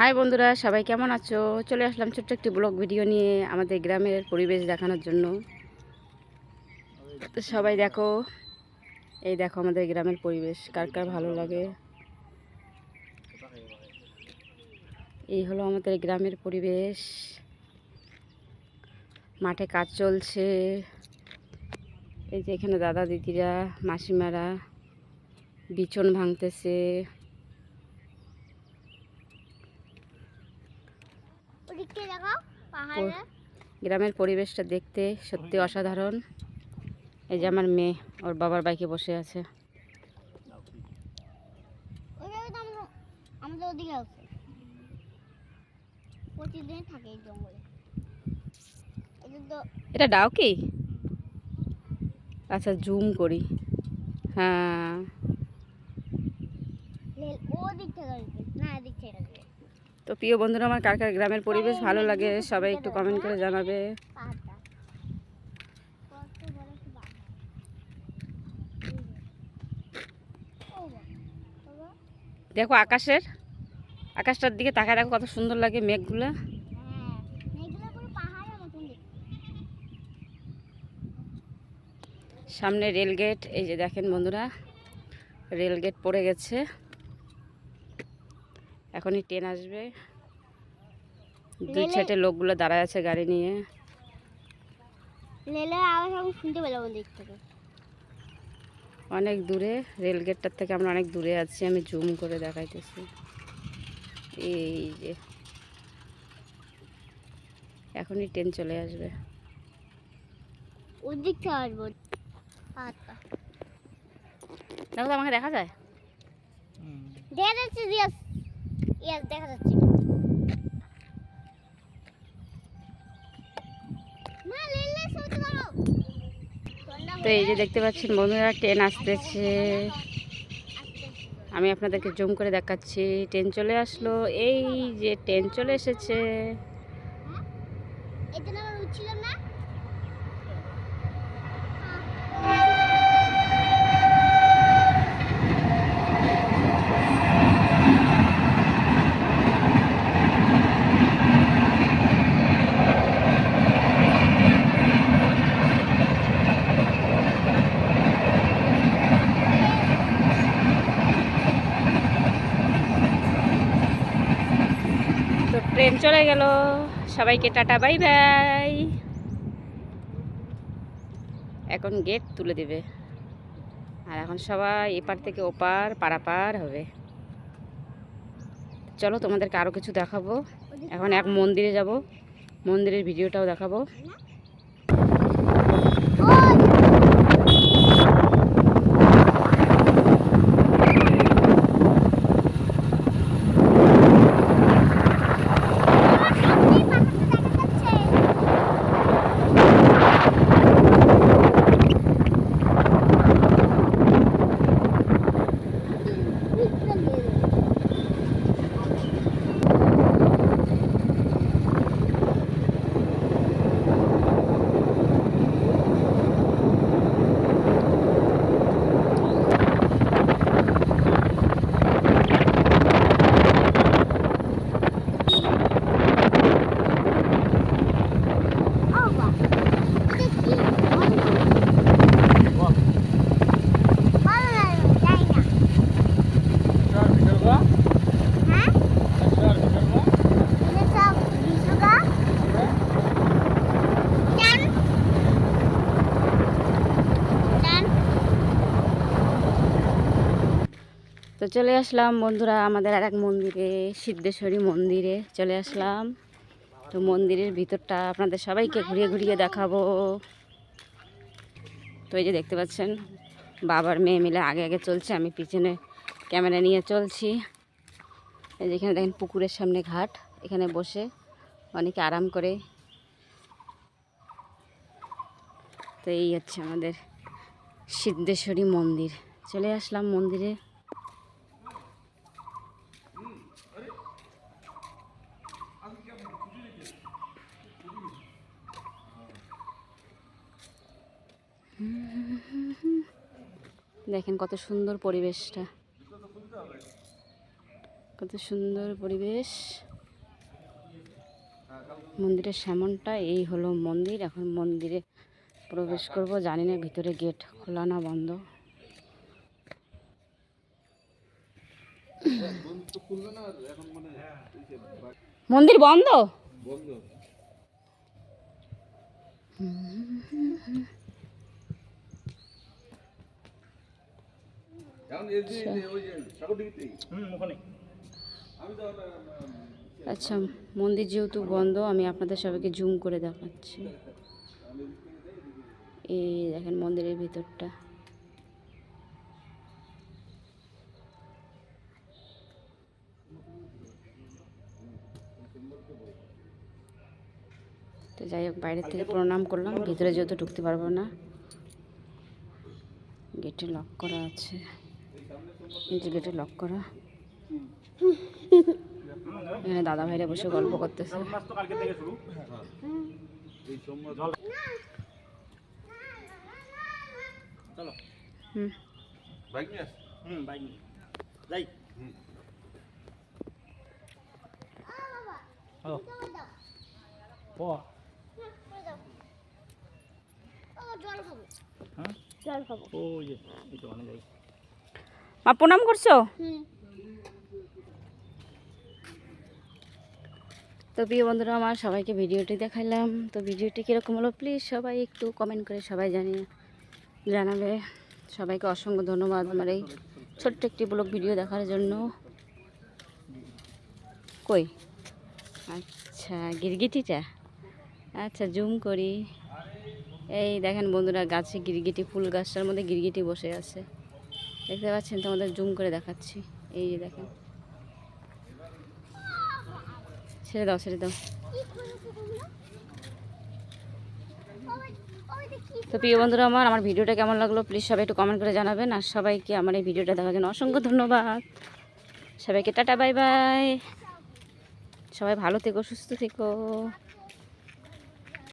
High বন্ধুরা, সবাই কেমন আছো? চলে আসলাম ছোট্ট একটি ব্লগ ভিডিও নিয়ে আমাদের গ্রামের পরিবেশ দেখানোর জন্য। সবাই দেখো, এই দেখো আমাদের গ্রামের পরিবেশ, কার কার ভালো লাগে। এই হলো আমাদের গ্রামের পরিবেশ। মাঠে কাজ চলছে। এই যে এখানে দাদা, দিদিরা, মাসিমারা বিচন ভাঙতেছে। গ্রামের পরিবেশটা দেখতে সত্যি অসাধারণ। এই যে আমার মেয়ে ওর বাবার বাইকে বসে আছে। এটা ডাও কি? আচ্ছা জুম করি। হ্যাঁ। ও দিক থেকে না থেকে তো প্রিয় বন্ধুরা, আমার কার কার গ্রামের পরিবেশ ভালো লাগে সবাই একটু কমেন্ট করে জানাবে। দেখো আকাশের, আকাশটার দিকে তাকায় দেখো কত সুন্দর লাগে মেঘগুলা। সামনে রেলগেট, এই যে দেখেন বন্ধুরা, রেলগেট পড়ে গেছে। এখনই ট্রেন আসবে। দুই সাইডে লোকগুলো দাঁড়ায় আছে গাড়ি নিয়ে। রেলের আওয়াজ আমি শুনতে পেলাম ওদিক থেকে। অনেক দূরে রেল গেটটার থেকে আমরা অনেক দূরে আছি আমি জুম করে দেখাইতেছি। এই যে। এখনই ট্রেন চলে আসবে। ওদিক থেকে আসব। আচ্ছা দেখো তো আমাকে দেখা যায়? দেখা যাচ্ছে ইয়াস দেখা যাচ্ছে। তো এই যে দেখতে পাচ্ছেন বন্ধুরা ট্রেন আসতেছে। আমি আপনাদেরকে জুম করে দেখাচ্ছি। ট্রেন চলে আসলো। এই যে ট্রেন চলে এসেছে। না আমার উঠছিল না তো ট্রেন চলে গেল। সবাইকে টাটা, বাই বাই। এখন গেট তুলে দেবে। আর এখন সবাই এপার থেকে ওপার, পারাপার হবে। চলো তোমাদেরকে আরও কিছু দেখাবো। এখন এক মন্দিরে যাব। মন্দিরের ভিডিওটাও দেখাবো। চলে আসলাম বন্ধুরা আমাদের আর এক মন্দিরে, সিদ্ধেশ্বরী মন্দিরে চলে আসলাম। তো মন্দিরের ভিতরটা আপনাদের সবাইকে ঘুরিয়ে ঘুরিয়ে দেখাবো। তো এই যে দেখতে পাচ্ছেন, বাবার মেয়ে মিলে আগে আগে চলছে, আমি পিছনে ক্যামেরা নিয়ে চলছি। এই যে এখানে দেখেন পুকুরের সামনে ঘাট, এখানে বসে অনেকে আরাম করে। তো এই হচ্ছে আমাদের সিদ্ধেশ্বরী মন্দির। চলে আসলাম মন্দিরে। দেখেন কত সুন্দর পরিবেশটা। কত সুন্দর পরিবেশ। মন্দিরের সামনটা এই হলো মন্দির। এখন মন্দিরে প্রবেশ করব। জানি না ভিতরে গেট খোলা না বন্ধ। মন্দির বন্ধ? আচ্ছা। মন্দির যেহেতু বন্ধ আমি আপনাদের সবাইকে জুম করে দেখাচ্ছি। এই দেখেন মন্দিরের ভিতরটা। তো যাই হোক বাইরের থেকে প্রণাম করলাম ভিতরে যেহেতু ঢুকতে পারব না গেটে লক করা আছে। যে গেটে লক করা। এখানে দাদা ভাইরা বসে গল্প করতেছে। চলো হুম। বাইক নিয়ে আস হুম। বাইক নিয়ে যাই ও ও ও জল খাব হ্যাঁ জল খাব ও যে এই তো ওখানে যাই মা প্রণাম করছ? তো প্রিয় বন্ধুরা আমার সবাইকে ভিডিওটি দেখাইলাম। তো ভিডিওটি কীরকম হলো প্লিজ সবাই একটু কমেন্ট করে সবাই জানিয়ে জানাবে। সবাইকে অসংখ্য ধন্যবাদ আমার এই ছোট্ট একটি ব্লগ ভিডিও দেখার জন্য। কই? আচ্ছা গিরগিটিটা? আচ্ছা জুম করি। এই দেখেন বন্ধুরা গাছে গিরগিটি ফুল গাছটার মধ্যে গিরগিটি বসে আছে। দেখতে পাচ্ছেন, তোমাদের জুম করে দেখাচ্ছি। এই যে দেখেন। ছেড়ে দাও ছেড়ে দাও। তো প্রিয় বন্ধুরা আমার আমার ভিডিওটা কেমন লাগল প্লিজ সবাই একটু কমেন্ট করে জানাবেন। আর সবাইকে আমার এই ভিডিওটা দেখার জন্য অসংখ্য ধন্যবাদ। সবাইকে টাটা বাই বাই সবাই ভালো থেকো, সুস্থ থেকো।